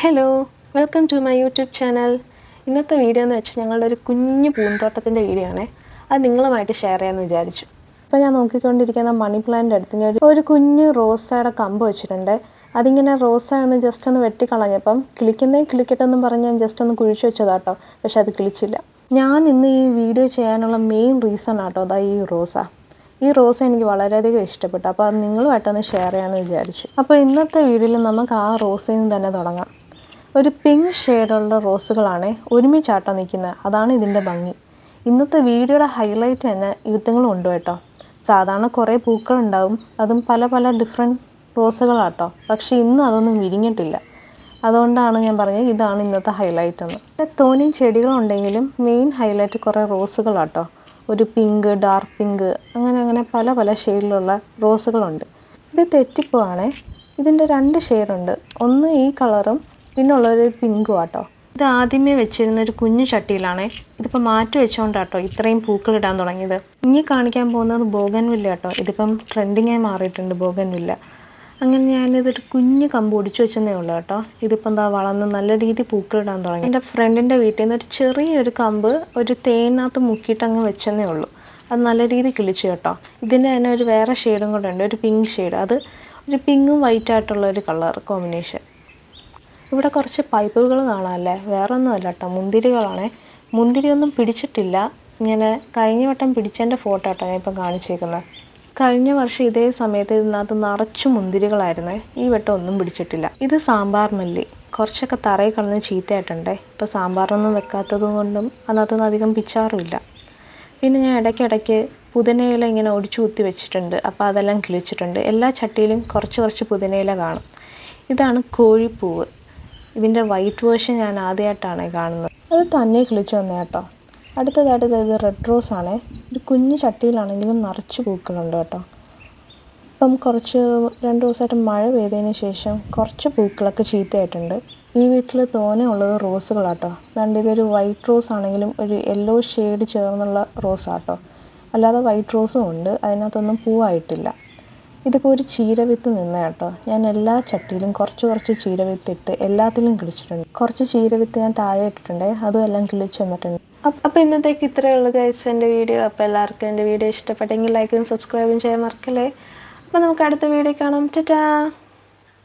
Hello welcome to my YouTube channel ഇന്നത്തെ video എന്ന് വെച്ചാൽ ഞങ്ങളുടെ ഒരു കുഞ്ഞു പൂന്തോട്ടത്തിന്റെ വീഡിയോ ആണേ. അത് നിങ്ങളുമായിട്ട് ഷെയർ ചെയ്യാമെന്ന് വിചാരിച്ചു. അപ്പോൾ ഞാൻ നോക്കിക്കൊണ്ടിരിക്കുന്ന മണി പ്ലാന്റ് അടുത്ത് ഞാൻ ഒരു കുഞ്ഞു റോസയുടെ കമ്പ് വെച്ചിട്ടുണ്ട്. അതിങ്ങനെ റോസ ഒന്ന് ജസ്റ്റ് ഒന്ന് വെട്ടിക്കളഞ്ഞപ്പം കിളിക്കുന്നേ കിളിക്കട്ടെ എന്ന് പറഞ്ഞ് ഞാൻ ജസ്റ്റ് ഒന്ന് കുഴിച്ചു വെച്ചതാട്ടോ. പക്ഷെ അത് കിളിച്ചില്ല. ഞാൻ ഇന്ന് ഈ വീഡിയോ ചെയ്യാനുള്ള മെയിൻ റീസൺ ആട്ടോ അതാ ഈ റോസ. ഈ റോസ് എനിക്ക് വളരെയധികം ഇഷ്ടപ്പെട്ടു. അപ്പോൾ അത് നിങ്ങളുമായിട്ടൊന്ന് ഷെയർ ചെയ്യാമെന്ന് വിചാരിച്ചു. അപ്പോൾ ഇന്നത്തെ വീഡിയോയിൽ നമുക്ക് ആ റോസയിൽ നിന്ന് തന്നെ തുടങ്ങാം. ഒരു പിങ്ക് ഷെയ്ഡുള്ള റോസുകളാണ് ഒരുമിച്ചാട്ടോ നിൽക്കുന്നത് അതാണ് ഇതിന്റെ ഭംഗി. ഇന്നത്തെ വീഡിയോയുടെ ഹൈലൈറ്റ് തന്നെ യുദ്ധങ്ങളും ഉണ്ട് കേട്ടോ. സാധാരണ കുറേ പൂക്കളുണ്ടാവും. അതും പല പല ഡിഫറെന്റ് റോസുകളാട്ടോ പക്ഷേ ഇന്ന് അതൊന്നും വിരിഞ്ഞിട്ടില്ല. അതുകൊണ്ടാണ് ഞാൻ പറഞ്ഞത് ഇതാണ് ഇന്നത്തെ ഹൈലൈറ്റ് എന്ന്. പിന്നെ തോനെയും ചെടികളുണ്ടെങ്കിലും മെയിൻ ഹൈലൈറ്റ് കുറേ റോസുകളാട്ടോ ഒരു പിങ്ക് ഡാർക്ക് പിങ്ക് അങ്ങനെ അങ്ങനെ പല പല ഷെയ്ഡിലുള്ള റോസുകളുണ്ട് ഇത് തെറ്റിപ്പോവാണേ. ഇതിന്റെ രണ്ട് ഷെയ്ഡുണ്ട് ഒന്ന് ഈ കളറും പിന്നെ ഉള്ളൊരു പിങ്കും ആട്ടോ ഇത് ആദ്യമേ വെച്ചിരുന്ന ഒരു കുഞ്ഞു ചട്ടിയിലാണേ. ഇതിപ്പോൾ മാറ്റി വെച്ചുകൊണ്ടാട്ടോ ഇത്രയും പൂക്കൾ ഇടാൻ തുടങ്ങിയത്. ഇനി കാണിക്കാൻ പോകുന്നത് ബോഗൻവില്ല കേട്ടോ. ഇതിപ്പം ട്രെൻഡിങ്ങായി മാറിയിട്ടുണ്ട് ബോഗൻവില്ല. അങ്ങനെ ഞാനിതൊരു കുഞ്ഞു കമ്പ് ഒടിച്ചു വെച്ചതേ ഉള്ളൂ കേട്ടോ. ഇതിപ്പോൾ എന്താ വളർന്ന് നല്ല രീതിയിൽ പൂക്കളിടാൻ തുടങ്ങി. എന്റെ ഫ്രണ്ടിന്റെ വീട്ടിൽ നിന്ന് ഒരു ചെറിയൊരു കമ്പ് ഒരു തേനകത്ത് മുക്കിയിട്ട് അങ്ങ് വെച്ചതേ ഉള്ളൂ. അത് നല്ല രീതിയിൽ കിളിച്ചു കേട്ടോ. ഇതിന്റെ തന്നെ ഒരു വേറെ ഷെയ്ഡും കൂടെ ഉണ്ട്. ഒരു പിങ്ക് ഷെയ്ഡ്. അത് ഒരു പിങ്കും വൈറ്റ് ആയിട്ടുള്ള ഒരു കളർ കോമ്പിനേഷൻ. ഇവിടെ കുറച്ച് പൈപ്പുകൾ കാണാമല്ലേ വേറെ ഒന്നുമല്ല കേട്ടോ മുന്തിരികളാണേ. മുന്തിരിയൊന്നും പിടിച്ചിട്ടില്ല. ഇങ്ങനെ കഴിഞ്ഞ വട്ടം പിടിച്ചതിന്റെ ഫോട്ടോ കേട്ടോ ഞാൻ ഇപ്പം കാണിച്ചേക്കുന്നത് കഴിഞ്ഞ വർഷം ഇതേ സമയത്ത് ഇതിനകത്ത് നിറച്ചു മുന്തിരികളായിരുന്നേ. ഈ വട്ടം ഒന്നും പിടിച്ചിട്ടില്ല. ഇത് സാമ്പാർ മല്ലി. കുറച്ചൊക്കെ തറയിൽ കിടന്ന് ചീത്തയായിട്ടുണ്ടേ. ഇപ്പോൾ സാമ്പാറൊന്നും വെക്കാത്തത് കൊണ്ടും അതിനകത്തൊന്നും അധികം പിച്ചാറുമില്ല. പിന്നെ ഞാൻ ഇടയ്ക്കിടയ്ക്ക് പുതിനയില ഇങ്ങനെ ഒടിച്ചു കുത്തി വെച്ചിട്ടുണ്ട്. അപ്പോൾ അതെല്ലാം കിളിച്ചിട്ടുണ്ട്. എല്ലാ ചട്ടിയിലും കുറച്ച് കുറച്ച് പുതിനയില കാണും. ഇതാണ് കോഴിപ്പൂവ്. ഇതിന്റെ വൈറ്റ് വേർഷൻ ഞാൻ ആദ്യമായിട്ടാണ് കാണുന്നത്. അത് തന്നെ കിളിച്ചു വന്നേ കേട്ടോ. അടുത്തതായിട്ട് ഇത് റെഡ് റോസ് ആണേ. ഒരു കുഞ്ഞു ചട്ടിയിലാണെങ്കിലും നിറച്ച് പൂക്കളുണ്ട് കേട്ടോ. ഇപ്പം കുറച്ച് രണ്ട് ദിവസമായിട്ട് മഴ പെയ്തതിന് ശേഷം കുറച്ച് പൂക്കളൊക്കെ ചീത്തയായിട്ടുണ്ട്. ഈ വീട്ടിൽ തോനെ ഉള്ളത് റോസുകളാട്ടോ അതുകൊണ്ട് ഇതൊരു വൈറ്റ് റോസ് ആണെങ്കിലും ഒരു യെല്ലോ ഷെയ്ഡ് ചേർന്നുള്ള റോസാട്ടോ അല്ലാതെ വൈറ്റ് റോസും ഉണ്ട്. അതിനകത്തൊന്നും പൂവായിട്ടില്ല. ഇതിപ്പോൾ ഒരു ചീരവിത്ത് നിന്ന കേട്ടോ. ഞാൻ എല്ലാ ചട്ടിയിലും കുറച്ച് കുറച്ച് ചീരവിത്തിട്ട് എല്ലാത്തിലും കിളിച്ചിട്ടുണ്ട്. കുറച്ച് ചീരവിത്ത് ഞാൻ താഴെ ഇട്ടിട്ടുണ്ട്. അതും എല്ലാം കിളിച്ച് വന്നിട്ടുണ്ട്. അപ്പോൾ ഇന്നത്തേക്ക് ഇത്രയേ ഉള്ളൂ ഗൈസ് എന്റെ വീഡിയോ. അപ്പോൾ എല്ലാവർക്കും എന്റെ വീഡിയോ ഇഷ്ടപ്പെട്ടെങ്കിൽ ലൈക്കും സബ്സ്ക്രൈബും ചെയ്യാൻ മറക്കല്ലേ. അപ്പോൾ നമുക്ക് അടുത്ത വീഡിയോ കാണാം. ടാറ്റാ